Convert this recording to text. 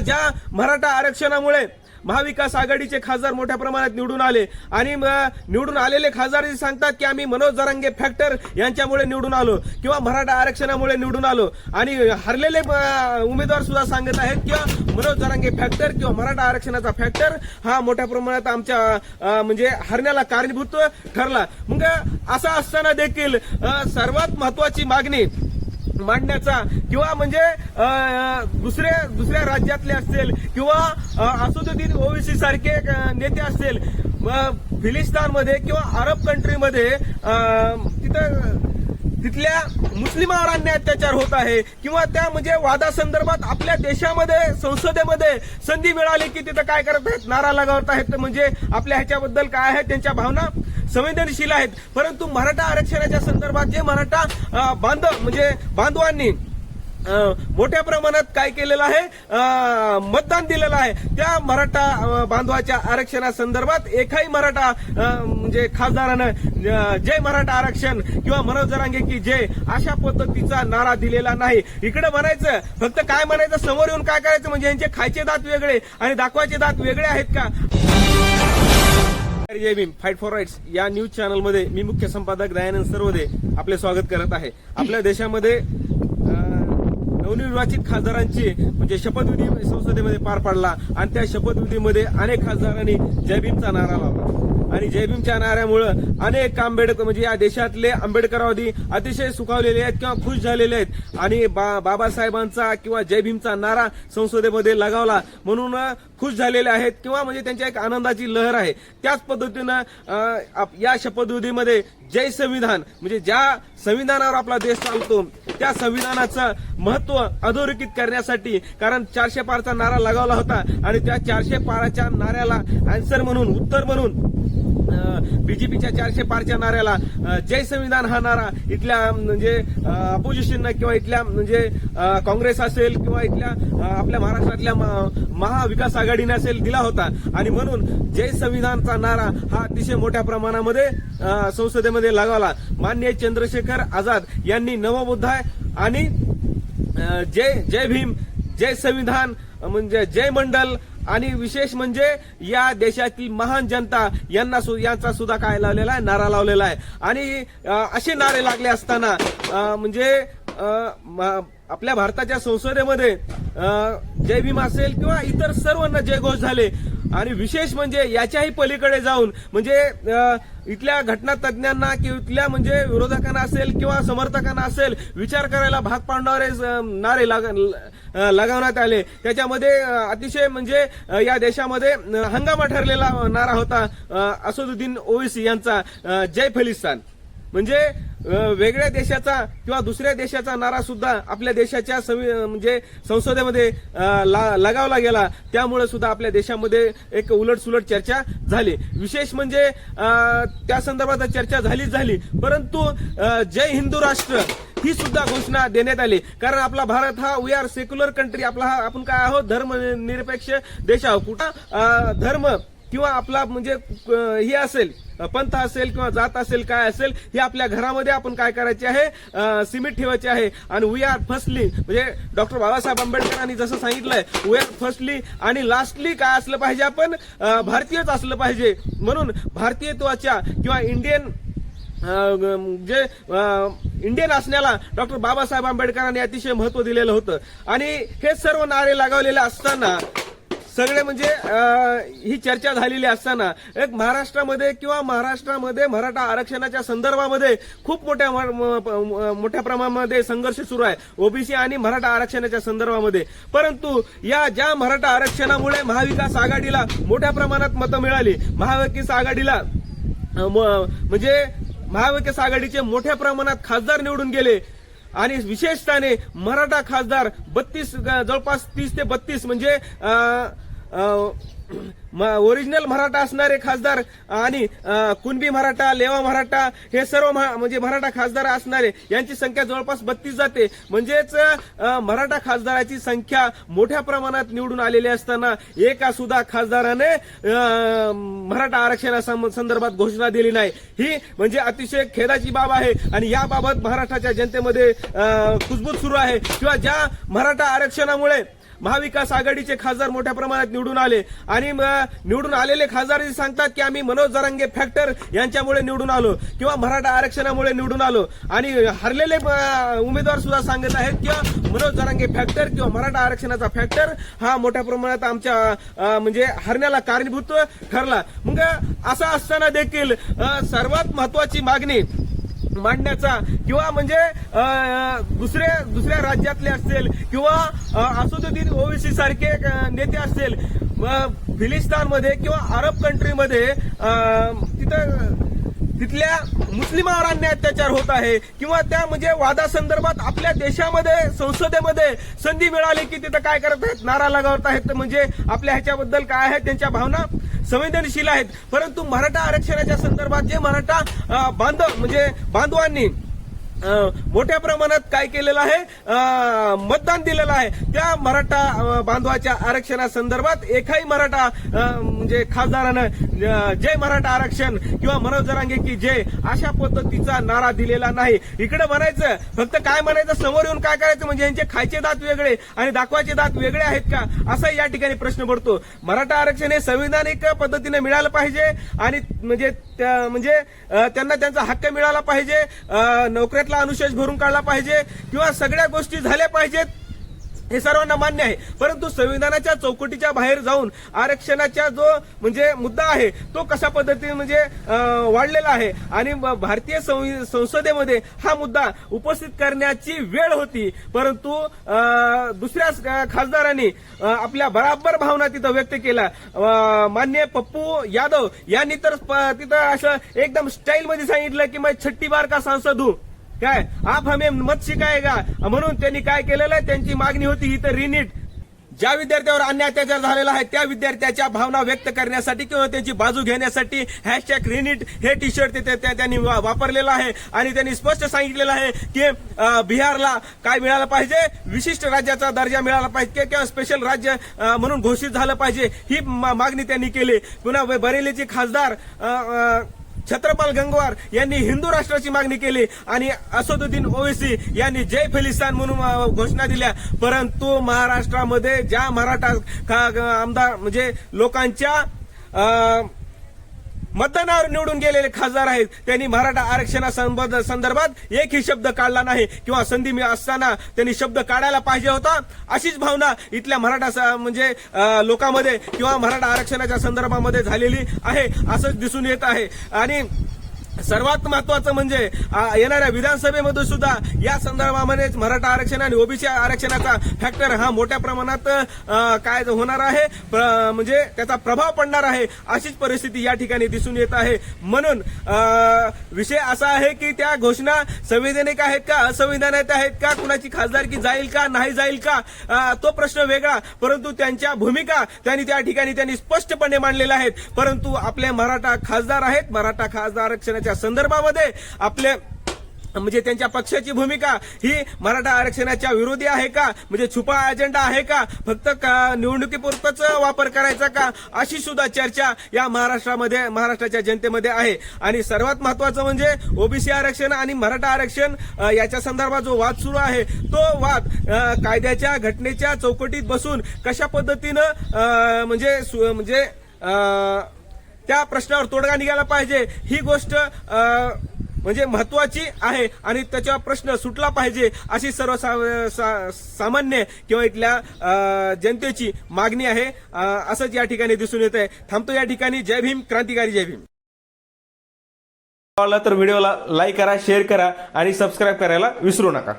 ज्या मराठा आरक्षणामुळे महाविकास आघाडीचे खासदार मोठ्या प्रमाणात निवडून आले. आणि निवडून आलेले खासदार सांगतात की आम्ही मनोज जरांगे फॅक्टर यांच्यामुळे निवडून आलो किंवा मराठा आरक्षणामुळे निवडून आलो. आणि हरलेले उमेदवार सुद्धा सांगत आहेत किंवा मनोज जरांगे फॅक्टर किंवा मराठा आरक्षणाचा फॅक्टर हा मोठ्या प्रमाणात आमच्या म्हणजे हरण्याला कारणीभूत ठरला. मग असं असताना देखील सर्वात महत्वाची मागणी मांडण्याचा किंवा म्हणजे दुसऱ्या दुसऱ्या राज्यातले असतील किंवा अ, ओवीसी सारखे नेते असतील फिलिस्तानमध्ये किंवा अरब कंट्रीमध्ये तिथं तिथल्या मुस्लिमावर अन्याय अत्याचार होत आहे. किंवा त्या म्हणजे वादासंदर्भात आपल्या देशामध्ये संसदेमध्ये संधी मिळाली की तिथं काय करत आहेत नारा लगावत आहेत म्हणजे आपल्या ह्याच्याबद्दल काय आहे त्यांच्या भावना संवेदनशील आहेत. परंतु मराठा आरक्षणाच्या संदर्भात जे मराठा बांधव म्हणजे बांधवांनी मोठ्या प्रमाणात काय केलेलं आहे मतदान दिलेलं आहे त्या मराठा बांधवाच्या आरक्षणासंदर्भात एकही मराठा म्हणजे खासदारानं जय मराठा आरक्षण किंवा मनोज जरांगे की जय अशा पद्धतीचा नारा दिलेला नाही. इकडे म्हणायचं फक्त काय म्हणायचं समोर येऊन काय करायचं म्हणजे यांचे खायचे दात वेगळे आणि दाखवायचे दात वेगळे आहेत का? Jai Bhim fight for rights या न्यूज चॅनलमध्ये मी मुख्य संपादक दयानंद सर्वदे आपले स्वागत करत आहे. आपल्या देशामध्ये नवनिर्वाचित खासदारांची म्हणजे शपथविधी संसदेमध्ये पार पाडला आणि त्या शपथविधीमध्ये अनेक खासदारांनी जय भीमचा नारा लावला. आणि जय भीमच्या नाऱ्यामुळं अनेक आंबेडकर म्हणजे या देशातले आंबेडकरवादी अतिशय सुखावलेले आहेत किंवा खुश झालेले आहेत. आणि बा- बाबासाहेबांचा किंवा जय भीमचा नारा संसदेमध्ये लगावला म्हणून खुश झालेले आहेत किंवा म्हणजे त्यांच्या एक आनंदाची लहर आहे. त्याच पद्धतीनं या शपथविधीमध्ये जय संविधान म्हणजे ज्या संविधानावर आपला देश चालतो त्या संविधानाचं महत्त्व अधोरेखित करण्यासाठी कारण चारशे पारचा नारा लगावला होता आणि त्या चारशे पाराच्या नाऱ्याला आन्सर म्हणून उत्तर म्हणून बीजेपीच्या चारशे पारच्या नाऱ्याला जय संविधान हा नारा इथल्या म्हणजे अपोजिशननं किंवा इथल्या म्हणजे काँग्रेस असेल किंवा इथल्या आपल्या महाराष्ट्रातल्या म- महाविकास आघाडीने असेल दिला होता. आणि म्हणून जय संविधानचा नारा हा अतिशय मोठ्या प्रमाणामध्ये संसदेमध्ये लागवला. मान्य चंद्रशेखर आझाद यांनी नवबुद्धाय आणि जय जय भीम जय संविधान म्हणजे जय मंडल आणि विशेष म्हणजे या देशातील महान जनता यांना सु- यांचा सुद्धा काय लावलेला आहे? नारा लावलेला आहे. आणि असे नारे लागले असताना म्हणजे आपल्या भारताच्या संसदेमध्ये जय भीम असेल किंवा इतर सर्वांना जयघोष झाले आणि विशेष म्हणजे याच्याही पलीकडे जाऊन म्हणजे इथल्या घटना तज्ज्ञांना किंवा इथल्या म्हणजे विरोधकांना असेल किंवा समर्थकांना असेल विचार करायला भाग पाडणारे नारे लाग- लगावण्यात आले. त्याच्यामध्ये अतिशय म्हणजे या देशामध्ये हंगामा ठरलेला नारा होता असदुद्दीन ओवेसी यांचा जय फलिस्तान. म्हणजे वेगळ्या देशाचा किंवा दुसऱ्या देशाचा नारा सुद्धा आपल्या देशाच्या म्हणजे संसदेमध्ये ला- लगावला गेला. त्यामुळे सुद्धा आपल्या देशामध्ये एक उलटसुलट चर्चा झाली. विशेष म्हणजे त्या संदर्भात चर्चा झालीच झाली. परंतु जय हिंदू राष्ट्र ही सुद्धा घोषणा देण्यात आली. कारण आपला भारत हा वी आर सेक्युलर कंट्री आपला हा आपण काय आहोत? धर्मनिरपेक्ष देश आहोत. कुठं? धर्म किंवा आपला म्हणजे हे असेल पंथ असेल किंवा जात असेल काय असेल हे आपल्या घरामध्ये आपण काय करायचे आहे? सिमेंट सीमित ठेवायचे आहे. आणि वी आर फर्स्टली म्हणजे डॉक्टर बाबासाहेब आंबेडकरांनी जसं सांगितलंय वी आर फर्स्टली आणि लास्टली काय असलं पाहिजे आपण? भारतीयच असलं पाहिजे. म्हणून भारतीयत्वाच्या किंवा इंडियन जे इंडियन असण्याला डॉक्टर बाबासाहेब आंबेडकरांनी अतिशय महत्त्व दिलेलं होतं. आणि हे सर्व नारे लगावलेले असताना सगळे म्हणजे ही चर्चा झालेली असताना एक महाराष्ट्रामध्ये किंवा महाराष्ट्रामध्ये मराठा आरक्षणाच्या संदर्भामध्ये खूप मोठ्या मोठ्या प्रमाणामध्ये संघर्ष सुरू आहे ओबीसी आणि मराठा आरक्षणाच्या संदर्भामध्ये. परंतु या ज्या मराठा आरक्षणामुळे महाविकास आघाडीला मोठ्या प्रमाणात मतं मिळाली महाविकास आघाडीला म- म्हणजे महाविकास आघाडीचे मोठ्या प्रमाणात खासदार निवडून गेले आणि विशेषताने मराठा खासदार बत्तीस जवळपास तीस ते बत्तीस म्हणजे ओरिजिनल मराठा असणारे खासदार आणि कुणबी मराठा लेवा मराठा हे सर्व महा- म्हणजे मराठा खासदार असणारे यांची संख्या जवळपास बत्तीस जाते. म्हणजेच मराठा खासदाराची संख्या मोठ्या प्रमाणात निवडून आलेली असताना एका सुद्धा खासदाराने मराठा आरक्षणा संदर्भात घोषणा दिली नाही. ही म्हणजे अतिशय खेदाची बाब आहे आणि याबाबत महाराष्ट्राच्या जनतेमध्ये कुजबूज सुरू आहे. किंवा ज्या मराठा आरक्षणामुळे महाविकास आघाडीचे खासदार मोठ्या प्रमाणात निवडून आले. आणि निवडून आलेले खासदार सांगतात की आम्ही मनोज जरांगे फॅक्टर यांच्यामुळे निवडून आलो किंवा मराठा आरक्षणामुळे निवडून आलो. आणि हरलेले उमेदवार सुद्धा सांगत आहेत किंवा मनोज जरांगे फॅक्टर किंवा मराठा आरक्षणाचा फॅक्टर हा मोठ्या प्रमाणात आमच्या म्हणजे हरण्याला कारणीभूत ठरला. मग असं असताना देखील सर्वात महत्वाची मागणी मांडण्याचा किंवा म्हणजे दुसऱ्या दुसऱ्या राज्यातले असतील किंवा अ, असुद्दीन ओवीसी सारखे नेते नेते असतील फिलिस्तानमध्ये किंवा अरब कंट्रीमध्ये तिथं तिथल्या मुस्लिमावर अत्याचार होत आहे किंवा त्या म्हणजे वादासंदर्भात आपल्या देशामध्ये संसदेमध्ये संधी मिळाली की तिथं काय करत आहेत नारा लगावत आहेत म्हणजे आपल्या ह्याच्याबद्दल काय आहे त्यांच्या भावना? संवेदनशील आहेत. परंतु मराठा आरक्षणाच्या संदर्भात जे मराठा बांधव म्हणजे बांधवांनी मोठ्या प्रमाणात काय केलेलं आहे? मतदान दिलेलं आहे. त्या मराठा बांधवाच्या आरक्षणासंदर्भात एकही मराठा म्हणजे खासदारानं जय मराठा आरक्षण किंवा मनोज जरांगे की जय अशा पद्धतीचा नारा दिलेला नाही. इकडे म्हणायचं फक्त काय म्हणायचं समोर येऊन काय करायचं? म्हणजे यांचे खायचे दात वेगळे आणि दाखवायचे दात वेगळे आहेत का? असा या ठिकाणी प्रश्न पडतो. मराठा आरक्षण हे संविधानिक पद्धतीने मिळालं पाहिजे आणि म्हणजे त्या- म्हणजे त्यांना त्यांचा हक्क मिळाला पाहिजे. नोकऱ्यात नोकऱ्यातला अनुशेष भरून काढला पाहिजे किंवा सगळ्या गोष्टी झाल्या पाहिजेत हे सर्वांना मान्य आहे. परंतु संविधानाच्या चौकटीच्या बाहेर जाऊन आरक्षणाचा जो म्हणजे मुद्दा आहे तो कशा पद्धतीने म्हणजे वाढलेला आहे आणि भारतीय संसदेमध्ये हा मुद्दा उपस्थित करण्याची वेळ होती. परंतु दुसऱ्या खासदारांनी आपल्या बराबर भावना तिथं व्यक्त केल्या. मान्य पप्पू यादव यांनी तर प- तिथं असं एकदम स्टाईलमध्ये सांगितलं की मैं छट्टी बार का सांसद हूं. काय? आप हमें मत शिकायगा. म्हणून त्यांनी काय केलेलं आहे? त्यांची मागणी होती ही तर रिनीट. ज्या विद्यार्थ्यावर अन्याय अत्याचार झालेला आहे त्या विद्यार्थ्याच्या भावना व्यक्त करण्यासाठी किंवा त्यांची बाजू घेण्यासाठी हॅशटॅग रिनिट हे टी शर्ट तिथे त्या- त्यांनी वा- वापरलेलं आहे. आणि त्यांनी स्पष्ट सांगितलेलं आहे की बिहारला काय मिळालं पाहिजे? विशिष्ट राज्याचा दर्जा मिळाला पाहिजे किंवा स्पेशल राज्य म्हणून घोषित झालं पाहिजे? ही मा- मागणी त्यांनी केली. पुन्हा बरेलीचे खासदार छत्रपाल गंगवार यांनी हिंदू राष्ट्राची मागणी केली आणि असदुद्दीन ओवेसी यांनी जय फिलिस्तान म्हणून घोषणा दिल्या. परंतु महाराष्ट्रामध्ये ज्या मराठा आमदार म्हणजे लोकांच्या मतदानावर निवडून गेलेले खासदार आहेत. त्यांनी मराठा आरक्षणा संबंध- संदर्भात एकही शब्द काढला नाही किंवा संधी मिळत असताना त्यांनी शब्द काढायला पाहिजे होता. अशीच भावना इथल्या मराठा स- म्हणजे लोकांमध्ये किंवा मराठा आरक्षणाच्या संदर्भामध्ये झालेली आहे. असंच दिसून येत आहे. आणि सर्वात महत्वाचं म्हणजे येणाऱ्या विधानसभेमध्ये सुद्धा या संदर्भामध्ये मराठा आरक्षण आणि ओबीसी आरक्षणाचा फॅक्टर हा मोठ्या प्रमाणात काय होणार आहे म्हणजे त्याचा प्रभाव पडणार आहे अशीच परिस्थिती या ठिकाणी दिसून येत आहे. म्हणून विषय असा आहे की त्या घोषणा संवैधानिक आहेत का असंविधानिक आहेत का कुणाची खासदारकी जाईल का नाही जाईल का तो प्रश्न वेगळा. परंतु त्यांच्या भूमिका त्यांनी त्या ठिकाणी त्यांनी स्पष्टपणे मांडलेल्या आहेत. परंतु आपले मराठा खासदार आहेत मराठा खासदार आरक्षणाच्या संदर्भामध्ये आपले म्हणजे त्यांच्या पक्षाची भूमिका ही मराठा आरक्षणाच्या विरोधी आहे का? म्हणजे छुपा अजेंडा आहे का? फक्त का- निवडणुकीपुरतच वापर करायचा का? अशी सुद्धा चर्चा या महाराष्ट्रामध्ये महाराष्ट्राच्या जनतेमध्ये आहे. आणि सर्वात महत्वाचं म्हणजे ओबीसी आरक्षण आणि मराठा आरक्षण याच्या संदर्भात जो वाद सुरू आहे तो वाद कायद्याच्या घटनेच्या चौकटीत बसून कशा पद्धतीनं म्हणजे सु- म्हणजे त्या प्रश्नावर तोडगा निघाला पाहिजे. ही गोष्ट म्हणजे महत्वाची आहे आणि त्याच्यावर प्रश्न सुटला पाहिजे अशी सर्व सामान्य किंवा इथल्या जनतेची मागणी आहे. असंच या ठिकाणी दिसून येत आहे थांबतो या ठिकाणी. जय भीम. क्रांतिकारी जय भीम. तर व्हिडिओला लाईक करा शेअर करा आणि सबस्क्राईब करायला विसरू नका.